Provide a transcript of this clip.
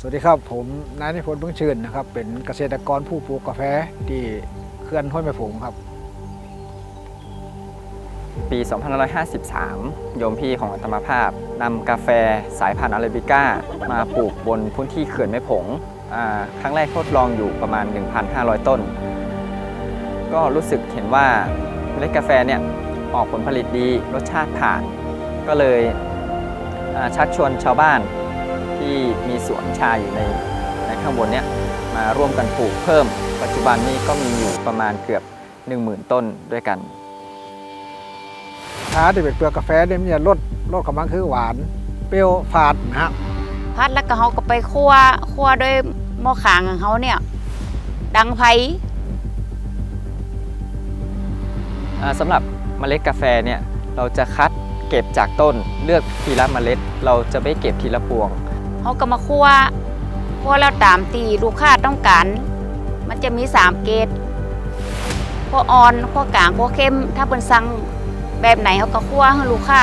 สวัสดีครับ ผมนายนิพนธ์เพิ่งชื่นนะครับ เป็นเกษตรกรผู้ปลูกกาแฟที่เขื่อนห้วยแม่ผงครับ ปี 2553 โยมพี่ของอัตมาภาพนำกาแฟสายพันธุ์อาราบิก้า มาปลูกบนพื้นที่เขื่อนแม่ผงครั้งแรกทดลองอยู่ประมาณ 1,500 ต้น ก็รู้สึกเห็นว่าเมล็ดกาแฟเนี่ยออกผลผลิตดีรสชาติผ่าน ก็เลยชักชวนชาวบ้าน ที่มีสวนชาอยู่ในในข้างบนเนี่ยมาร่วมกันปลูกเพิ่ม ปัจจุบันนี้ก็มีอยู่ประมาณเกือบ 10,000 ต้นด้วยกันชาที่เป็นเปลือกกาแฟเนี่ยมันจะรสรสของมันคือหวาน เปรี้ยวฝาดนะฮะพัดแล้วก็เขาก็ไปคั่วคั่วด้วยหม้อขางของเขาเนี่ยดังไฟอ่าสำหรับเมล็ดกาแฟเนี่ยเราจะคัดเก็บจากต้นเลือกทีละเมล็ด เราจะไม่เก็บทีละพวง เขาก็มาคั่วคั่วแล้วตามตีลูกค้าต้องการ มันจะมีสามเกรดคั่วอ่อนคั่วกลางคั่วเข้ม ถ้าเป็นสั่งแบบไหนเขาก็คั่วให้ลูกค้า